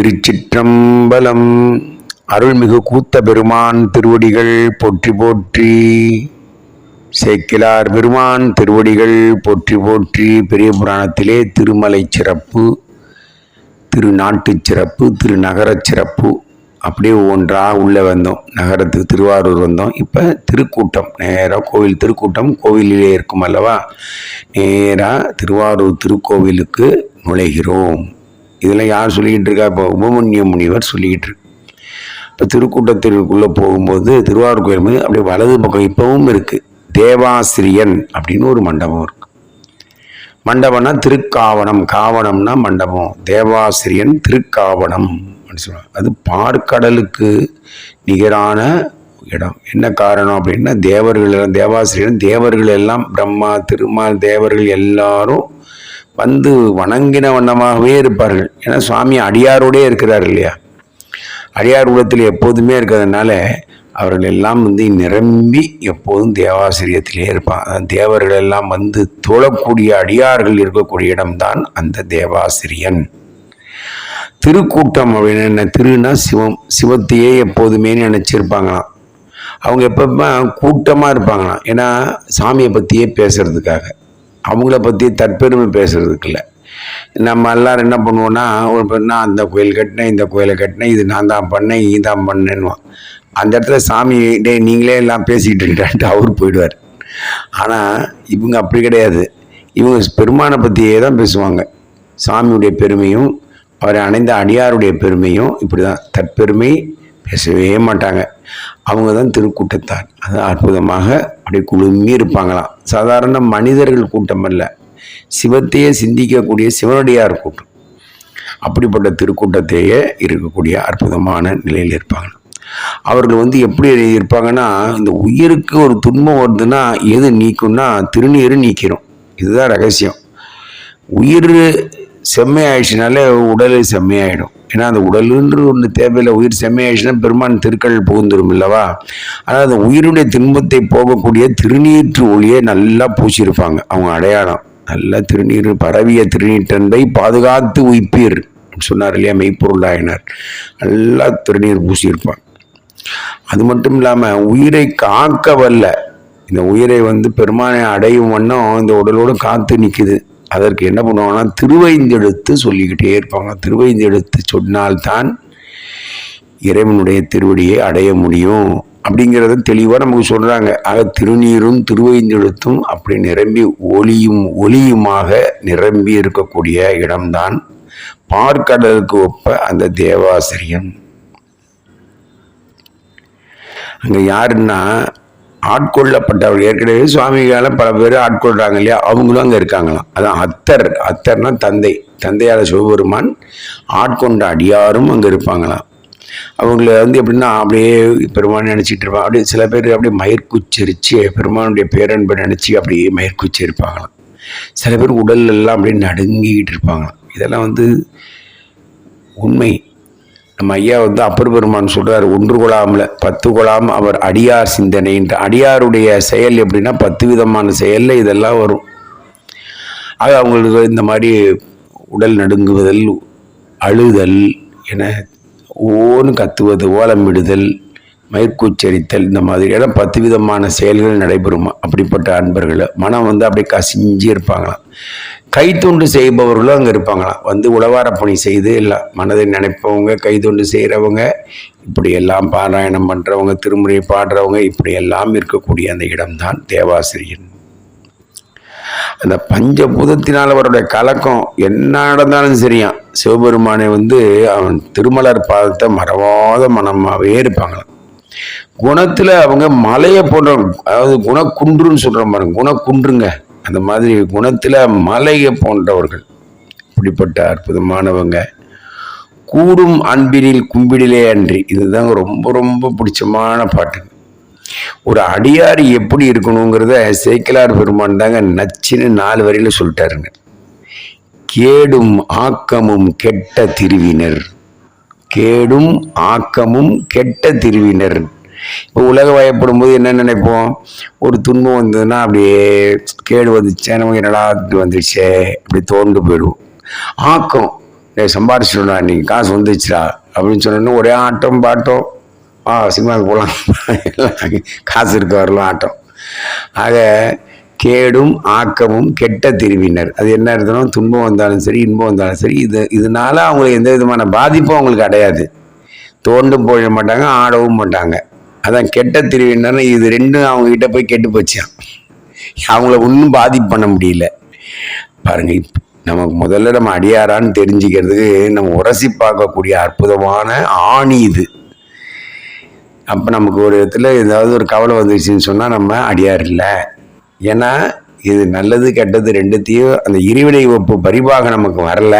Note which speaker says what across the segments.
Speaker 1: திருச்சிற்றம்பலம். அருள்மிகு கூத்த பெருமான் திருவடிகள் போற்றி போற்றி சேக்கிலார் பெருமான் திருவடிகள் போற்றி போற்றி பெரிய புராணத்திலே திருமலை சிறப்பு திருநாட்டுச் சிறப்பு திருநகரச் சிறப்பு. அப்படியே ஒவ்வொன்றாக உள்ளே வந்தோம். நகரத்துக்கு திருவாரூர் வந்தோம். இப்போ திருக்கூட்டம் நேராக கோவில் திருக்கூட்டம் கோவிலிலே இருக்கும் அல்லவா? நேராக திருவாரூர் திருக்கோவிலுக்கு நுழைகிறோம். இதெல்லாம் யார் சொல்லிக்கிட்டு இருக்கா இப்போ உபமன்ய முனிவர் சொல்லிக்கிட்டு இருக்கு இப்போ திருக்கூட்டத்திற்குள்ளே போகும்போது திருவாரூர் கோயில் மீது அப்படியே வலது பக்கம் இப்போவும் இருக்குது தேவாசிரியன் அப்படின்னு ஒரு மண்டபம் இருக்குது மண்டபம்னா திருக்காவணம். காவணம்னா மண்டபம். தேவாசிரியன் திருக்காவணம் அப்படின்னு சொல்லுவாங்க. அது பார்க்கடலுக்கு நிகரான இடம். என்ன காரணம் அப்படின்னா தேவர்கள் எல்லாம் தேவாசிரியன் தேவர்கள் எல்லாம் பிரம்மா திருமால் தேவர்கள் எல்லாரும் வந்து வணங்கின வண்ணமாகவே இருப்பார்கள். ஏன்னா சுவாமி அடியாரோடே இருக்கிறார் இல்லையா? அடியார் உலகத்தில் எப்போதுமே இருக்கிறதுனால அவர்கள் எல்லாம் வந்து நிரம்பி எப்போதும் தேவாசிரியத்திலே இருப்பான் தேவர்கள் எல்லாம் வந்து தொழக்கூடிய அடியார்கள் இருக்கக்கூடிய இடம்தான் அந்த தேவாசிரியன். திருக்கூட்டம் அப்படின்னு என்ன? திருனா சிவம். சிவத்தையே எப்போதுமே நினச்சிருப்பாங்களாம். அவங்க எப்பப்போ கூட்டமாக இருப்பாங்களாம். ஏன்னா சாமியை பற்றியே பேசுறதுக்காக. அவங்கள பற்றி தற்பெருமை பேசுறதுக்கு இல்லை நம்ம எல்லாரும் என்ன பண்ணுவோன்னா ஒரு நான் அந்த கோயில் கட்டினேன் இந்த கோயிலை கட்டினேன் இது நான் தான் பண்ணேன் நீ தான் பண்ணேன்னுவான். அந்த இடத்துல சாமி டே நீங்களே எல்லாம் பேசிக்கிட்டு இருக்கான்ட்டு அவர் போயிடுவார். ஆனால் இவங்க அப்படி கிடையாது. இவங்க பெருமானை பற்றியே தான் பேசுவாங்க. சாமியுடைய பெருமையும் அவரை அணைந்த அடியாருடைய பெருமையும் இப்படி தான் தற்பெருமை பேசவே மாட்டாங்க. அவங்க தான் திருக்கூட்டத்தார். அது அற்புதமாக அப்படியே குழுமி இருப்பாங்களாம். சாதாரண மனிதர்கள் கூட்டம் அல்ல. சிவத்தையே சிந்திக்கக்கூடிய சிவனடியார் கூட்டம். அப்படிப்பட்ட திருக்கூட்டத்தையே இருக்கக்கூடிய அற்புதமான நிலையில் இருப்பாங்க. அவர்கள் வந்து எப்படி இருப்பாங்கன்னா இந்த உயிருக்கு ஒரு துன்பம் வருதுன்னா எது நீக்கும்னா திருநீர் நீக்கிறோம். இதுதான் ரகசியம். உயிர் செம்மையாயிடுச்சுனாலே உடல் செம்மையாயிடும். ஏன்னா அந்த உடலுன்ற ஒன்று தேவையில்லை. உயிர் செம்மையாயிடுச்சுன்னா பெருமான் திருக்கள் புகுந்துடும் இல்லவா? ஆனால் அந்த உயிருடைய துன்பத்தை போகக்கூடிய திருநீற்று ஒளியை நல்லா பூசியிருப்பாங்க. அவங்க அடையாளம். நல்ல திருநீர் பரவிய திருநீற்றன்பை பாதுகாத்து உயிப்பீர் சொன்னார் இல்லையா மெய்ப்பொருளாயினார். நல்லா திருநீர் பூசியிருப்பாங்க. அது மட்டும் இல்லாமல் உயிரை காக்க வல்ல இந்த உயிரை வந்து பெருமானை அடையும் வண்ணம் இந்த உடலோடு காத்து நிற்குது அதற்கு என்ன பண்ணுவாங்கன்னா திருவைந்தெடுத்து சொல்லிக்கிட்டே இருப்பாங்க. திருவைந்தெடுத்து சொன்னால்தான் இறைவனுடைய திருவடியை அடைய முடியும். அப்படிங்கிறத தெளிவாக நமக்கு சொல்கிறாங்க ஆக திருநீரும் திருவைந்தெழுத்தும் அப்படி நிரம்பி ஒளியும் ஒளியுமாக நிரம்பி இருக்கக்கூடிய இடம்தான் பார்க்கடலுக்கு ஒப்ப அந்த தேவாசிரியம். அங்கே யாருன்னா ஆட்கொள்ளப்பட்டவர் ஏற்கனவே சுவாமிகளால் பல பேர் ஆட்கொள்கிறாங்க இல்லையா? அவங்களும் அங்கே இருக்காங்களாம். அதான் அத்தர் அத்தர்னா தந்தை. தந்தையால் சிவபெருமான் ஆட்கொண்ட அடியாரும் அங்கே இருப்பாங்களாம். அவங்கள வந்து எப்படின்னா அப்படியே பெருமான் நினச்சிட்டு இருப்பாங்க. அப்படியே சில பேர் அப்படியே மயிர்குச்சரிச்சு பெருமானுடைய பேரன்பை நினச்சி அப்படியே மயிர்குச்சி இருப்பாங்களாம் சில பேர் உடல் எல்லாம் அப்படியே நடுங்கிக்கிட்டு இருப்பாங்களாம். இதெல்லாம் வந்து உண்மை. நம்ம ஐயா வந்து அப்பர் பெருமான் சொல்கிறார் ஒன்று கொள்ளாமல பத்து கொள்ளாம அவர் அடியார் சிந்தனைன்ற அடியாருடைய செயல் எப்படின்னா பத்து விதமான செயலில் இதெல்லாம் வரும். அது அவங்களுக்கு இந்த மாதிரி உடல் நடுங்குவதல் அழுதல் என ஓன்னு கத்துவது ஓலமிடுதல் மயிர்கூச்சரித்தல் இந்த மாதிரி ஏன்னா பத்து விதமான செயல்கள் நடைபெறுமா? அப்படிப்பட்ட அன்பர்களை. மனம் வந்து அப்படியே கசிஞ்சு இருப்பாங்களாம். கைத்தொண்டு செய்பவர்களும் அங்கே இருப்பாங்களாம். வந்து உழவார பணி செய்து எல்லாம் மனதை நினைப்பவங்க கைத்தொண்டு செய்கிறவங்க இப்படி எல்லாம் பாராயணம் பண்ணுறவங்க திருமுறை பாடுறவங்க இப்படி எல்லாம் இருக்கக்கூடிய அந்த இடம்தான் தேவாசிரியன். அந்த பஞ்சபூதத்தினால் அவருடைய கலக்கம் என்ன நடந்தாலும் சரியாம். சிவபெருமானை வந்து அவன் திருமலர் பாதத்தை மறவாத மனமாகவே இருப்பாங்களாம். குணத்தில் அவங்க மலையை போன்ற அதாவது குணக்குன்றுன்னு சொல்கிற மாதிரி குணக்குன்றுங்க. அந்த மாதிரி குணத்தில் மலையை போன்றவர்கள். இப்படிப்பட்ட அற்புதமானவங்க. கூடும் அன்பினில் கும்பிடிலே அன்றி. இதுதாங்க ரொம்ப ரொம்ப பிடிச்சமான பாட்டு ஒரு அடியார் எப்படி இருக்கணுங்கிறத சேக்கிலார் பெருமான் தாங்க நச்சுன்னு நாலு வரையில் சொல்லிட்டாருங்க. கேடும் ஆக்கமும் கெட்ட திருவினர். கேடும் ஆக்கமும் கெட்ட திருவினர். இப்போ உலக வயப்படும் போது என்ன நினைப்போம்? ஒரு துன்பம் வந்ததுன்னா அப்படியே கேடு வந்துச்சே. நமக்கு என்னடா வந்துடுச்சே அப்படி தோண்டு போயிடுவோம். ஆக்கம். டேய் இன்னைக்கு. காசு வந்துச்சுடா அப்படின்னு சொன்னோன்னே ஒரே ஆட்டம் பாட்டம். ஆ சினிமாவுக்கு போகலாம் காசு இருக்க வரலாம் ஆட்டம். ஆக கேடும் ஆக்கமும் கெட்ட திருவினர். அது என்ன இருந்தாலும் துன்பம் வந்தாலும் சரி இன்பம் வந்தாலும் சரி இது இதனால அவங்களுக்கு எந்த விதமான பாதிப்பும் அவங்களுக்கு அடையாது. தோண்டும் போயிட மாட்டாங்க ஆடவும் மாட்டாங்க. அதான் கெட்ட திருவினர் இது ரெண்டும் அவங்க கிட்ட போய் கெட்டு போச்சான் அவங்கள ஒன்றும் பாதிப்பு பண்ண முடியல. பாருங்க நமக்கு முதல்ல நம்ம அடியாரான்னு தெரிஞ்சுக்கிறதுக்கு நம்ம உரசி பார்க்கக்கூடிய அற்புதமான ஆணி இது. அப்போ நமக்கு ஒரு இடத்துல ஏதாவது ஒரு கவலை வந்துருச்சுன்னு சொன்னால் நம்ம அடியார் இல்லை. ஏன்னா இது நல்லது கெட்டது ரெண்டுத்தையும் அந்த இருவினை ஒப்பு பரிபாக நமக்கு வரல.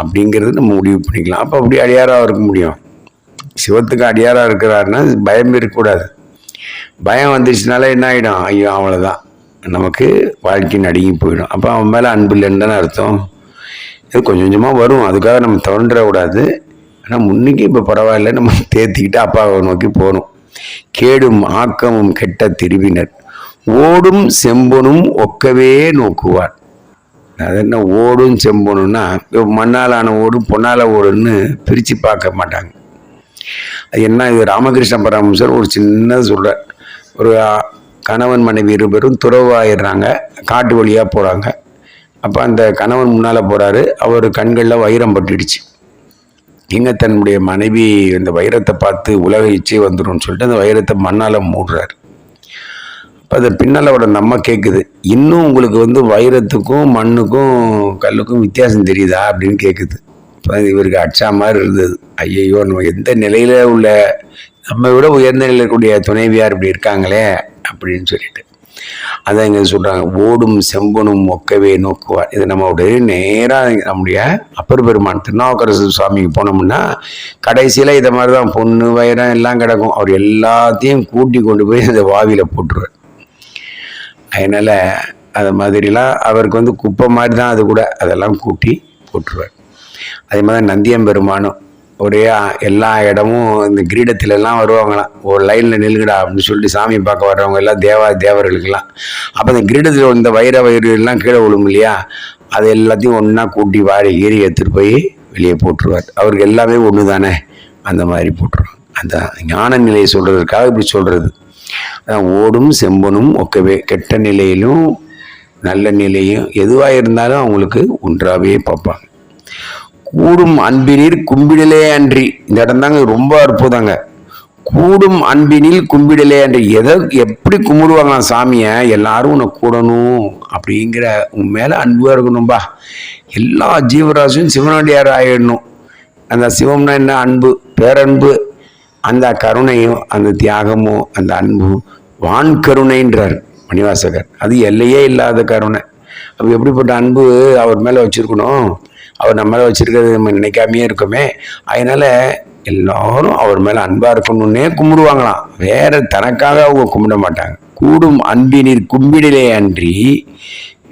Speaker 1: அப்படிங்கிறது நம்ம முடிவு பண்ணிக்கலாம். அப்போ அப்படி அடியாராக இருக்க முடியும். சிவத்துக்கு அடியாராக இருக்கிறாருன்னா பயம் இருக்கக்கூடாது. பயம் வந்துச்சுனால என்ன ஆகிடும் ஐயோ அவ்வளோதான் நமக்கு வாழ்க்கை நடுங்கி போயிடும். அப்போ அவன் மேலே அன்பு இல்லைன்னு தானே அர்த்தம்? இது கொஞ்சம் கொஞ்சமாக வரும். அதுக்காக நம்ம தோன்றக்கூடாது ஆனால் முன்னைக்கு இப்போ பரவாயில்ல. நம்ம தேர்த்திக்கிட்டு அப்பாவை நோக்கி போகணும். கேடும் ஆக்கமும் கெட்ட திருவினர். ஓடும் செம்பனும் ஒக்கவே நோக்குவார். அது என்ன? ஓடும் செம்பனும்னா மண்ணால் ஆன ஓடும் பொன்னால் ஓடுன்னு பிரித்து பார்க்க மாட்டாங்க. என்ன இது ராமகிருஷ்ண பரமஹம்சர் ஒரு சின்ன சொல்கிறார் ஒரு கணவன் மனைவி இருவரும் துறவாயிடுறாங்க காட்டு வழியாக போகிறாங்க அப்போ அந்த கணவன் முன்னால் போகிறாரு அவர் கண்களில் வைரம் பட்டுடுச்சு. இங்கே தன்னுடைய மனைவி இந்த வைரத்தை பார்த்து உலக இச்சை வந்துடும் சொல்லிட்டு அந்த வைரத்தை மண்ணால் மூடுறாரு. அப்போ அதை பின்னால் அவரோட நம்ம கேட்குது இன்னும் உங்களுக்கு வந்து வைரத்துக்கும் மண்ணுக்கும் கல்லுக்கும் வித்தியாசம் தெரியுதா அப்படின்னு கேட்குது இவருக்கு அச்சா மாதிரி இருந்தது. ஐயையோ நம்ம எந்த நிலையில் உள்ள நம்ம விட உயர்ந்த நிலையில் இருக்கக்கூடிய துணைவியார் இப்படி இருக்காங்களே அப்படின்னு சொல்லிட்டு. அதான் இங்கே சொல்கிறாங்க ஓடும் செம்பனும் மொக்கவே நோக்குவார். இது நம்மளுடைய நேராக நம்முடைய அப்பர் பெருமான் திருநாவுக்கரசு சுவாமிக்கு போனோம்னா கடைசியில் இதை மாதிரி தான் பொண்ணு வயிறம் எல்லாம் கிடக்கும். அவர் எல்லாத்தையும் கூட்டி கொண்டு போய் அந்த வாவியில் போட்டுருவார். அதனால் அது மாதிரிலாம் அவருக்கு வந்து குப்பை மாதிரி தான் அது கூட. அதெல்லாம் கூட்டி போட்டுருவார். அதே மாதிரி நந்தியம் பெருமானும் ஒரே எல்லா இடமும் இந்த கிரீடத்திலெல்லாம் வருவாங்களாம். ஒரு லைனில் நில்லுங்கடா அப்படின்னு சொல்லிட்டு சாமி பார்க்க வர்றவங்க எல்லாம் தேவா தேவர்களுக்கெல்லாம். அப்போ இந்த கிரீடத்தில் இந்த வைர வயிறு எல்லாம் கீழே விழும் இல்லையா? அது எல்லாத்தையும் ஒன்றா கூட்டி வாரி ஏறி எடுத்துகிட்டு போய் வெளியே போட்டுருவார். அவருக்கு எல்லாமே ஒன்று தானே அந்த மாதிரி போட்டுருவாங்க. அந்த ஞான நிலையை சொல்கிறதுக்காக இப்படி சொல்கிறது அதான் ஓடும் செம்பனும் ஒக்கவே. கெட்ட நிலையிலும் நல்ல நிலையும் எதுவாக இருந்தாலும் அவங்களுக்கு ஒன்றாகவே பார்ப்பாங்க. கூடும் அன்பினில் கும்பிடலே அன்றி. இந்த இடம் தாங்க ரொம்ப அற்புதங்க. கூடும் அன்பினில் கும்பிடலே அன்றி. எதை எப்படி கும்பிடுவாங்களாம் சாமியை? எல்லாரும் உன்னை கூடணும் அப்படிங்கிற உன் மேலே அன்பும் இருக்கணும்பா. எல்லா ஜீவராசியும் சிவனடியார் ஆயிடணும். அந்த சிவம்னா என்ன? அன்பு பேரன்பு. அந்த கருணையும் அந்த தியாகமும் அந்த அன்பும் வான் கருணைன்றார் மணிவாசகர். அது எல்லையே இல்லாத கருணை. அப்போ எப்படிப்பட்ட அன்பு அவர் மேலே வச்சிருக்கணும்? அவர் நம்மளை வச்சுருக்கிறது நம்ம நினைக்காமையே இருக்கோமே. அதனால் எல்லாரும் அவர் மேலே அன்பாக இருக்கணும்னே கும்பிடுவாங்களாம். வேறு தனக்காக அவங்க கும்பிட மாட்டாங்க. கூடும் அன்பினில் கும்பிடிலே அன்றி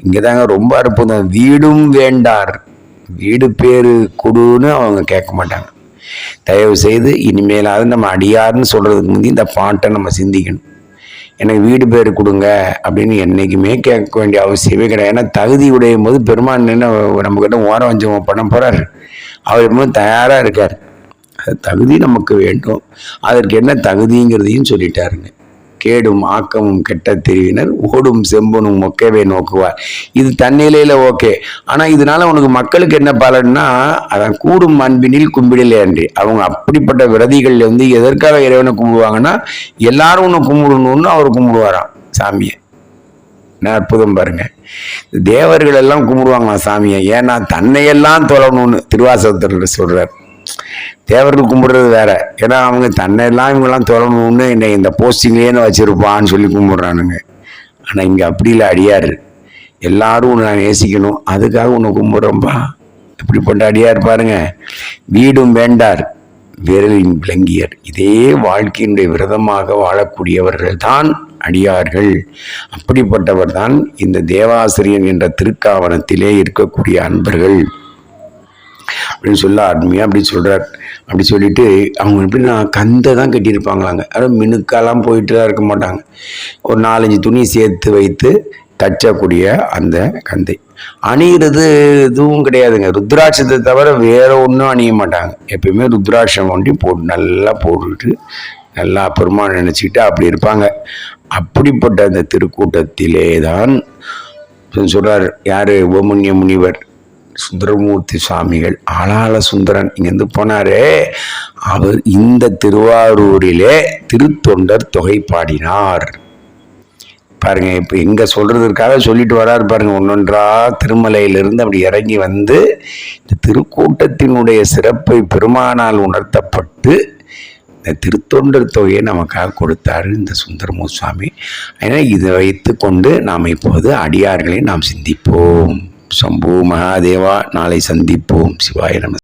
Speaker 1: இங்கே தாங்க ரொம்ப அற்புதம். வீடும் வேண்டார். வீடு பேர் கொடுன்னு அவங்க கேட்க மாட்டாங்க. தயவு செய்து இனிமேலாவது நம்ம அடியார்னு சொல்கிறதுக்கு முந்தி இந்த பாட்டை நம்ம சிந்திக்கணும். எனக்கு வீடு பேர் கொடுங்க அப்படின்னு என்றைக்குமே கேட்க வேண்டிய அவசியமே கிடையாது. ஏன்னா தகுதி உடையும் போது பெருமான் நின்று நம்மக்கிட்ட ஓரம் வஞ்சம் பண்ண போகிறார் அவர் எப்பவும் தயாராக இருக்கார். அது தகுதி நமக்கு வேண்டும். அதற்கு என்ன தகுதிங்கிறதையும் சொல்லிட்டாருங்க. கேடும் ஆக்கமும் கெட்ட தெரிவினர் ஓடும் செம்பனும் மொக்கவே நோக்குவார். இது தன்னிலையில் ஓகே. ஆனால் இதனால உனக்கு மக்களுக்கு என்ன பலன்னா அதான் கூடும் அன்பினில் கும்பிடலே அன்றி. அவங்க அப்படிப்பட்ட விரதிகள் வந்து எதற்காக இறைவனை கும்பிடுவாங்கன்னா எல்லாரும் உன்னை கும்பிடணும்னு அவர் கும்பிடுவாராம் சாமியை. என்ன அற்புதம் பாருங்க. தேவர்கள் எல்லாம் கும்பிடுவாங்களாம் சாமியை. ஏன்னா தன்னையெல்லாம் தொழணும்னு திருவாசகத்தில் சொல்றார். தேவர்கள் கும்பிடுறது வேற. ஏன்னா அவங்க தன்னையெல்லாம் இவங்கெல்லாம் தொடரணும்னு என்னை இந்த போஸ்டிங்லேயே வச்சிருப்பான்னு சொல்லி கும்பிடுறானுங்க. ஆனால் இங்கே அப்படி இல்லை அடியார். எல்லாரும் உன்னை நான் நேசிக்கணும். அதுக்காக உன்னை கும்பிடுறோம்பா. இப்படிப்பட்ட அடியார் பாருங்க. வீடும் வேண்டார் விரலின் விளங்கியர். இதே வாழ்க்கையினுடைய விரதமாக வாழக்கூடியவர்கள் தான் அடியார்கள். அப்படிப்பட்டவர் தான் இந்த தேவாசிரியன் என்ற திருக்காவனத்திலே இருக்கக்கூடிய அன்பர்கள். அப்படின்னு சொல்ல ஆத்மியா அப்படி சொல்கிறார் அப்படி சொல்லிட்டு அவங்க எப்படின்னா கந்தை தான் கட்டியிருப்பாங்களாங்க. அதாவது மினுக்கெல்லாம் போயிட்டு தான் இருக்க மாட்டாங்க. ஒரு நாலஞ்சு துணி சேர்த்து வைத்து தச்சக்கூடிய அந்த கந்தை. அணிகிறது எதுவும் கிடையாதுங்க. ருத்ராட்சத்தை தவிர வேற ஒன்றும் அணிய மாட்டாங்க. எப்பயுமே ருத்ராட்சம் ஒண்டி போட்டு நல்லா போட்டுட்டு நல்லா பெருமாள் நினச்சிக்கிட்டு அப்படி இருப்பாங்க. அப்படிப்பட்ட அந்த திருக்கூட்டத்திலே தான் சொல்கிறார் யார்? ஓமன்ய முனிவர். சுந்தரமூர்த்தி சுவாமிகள் ஆளாள சுந்தரன் இங்கேருந்து போனாரே. அவர் இந்த திருவாரூரிலே திருத்தொண்டர் தொகை பாடினார். பாருங்க இப்போ எங்க சொல்கிறதுக்காக சொல்லிட்டு வராரு பாருங்க ஒன்னொன்றா திருமலையிலிருந்து அப்படி இறங்கி வந்து இந்த திருக்கூட்டத்தினுடைய சிறப்பை பெருமானால் உணர்த்தப்பட்டு இந்த திருத்தொண்டர் தொகையை நமக்காக கொடுத்தாரு இந்த சுந்தரமூர் சுவாமி. ஏன்னா இதை வைத்து கொண்டு நாம் இப்போது அடியார்களை நாம் சிந்திப்போம். சம்பு மகாதேவா நாளை சந்திப்போம். சிவாய நம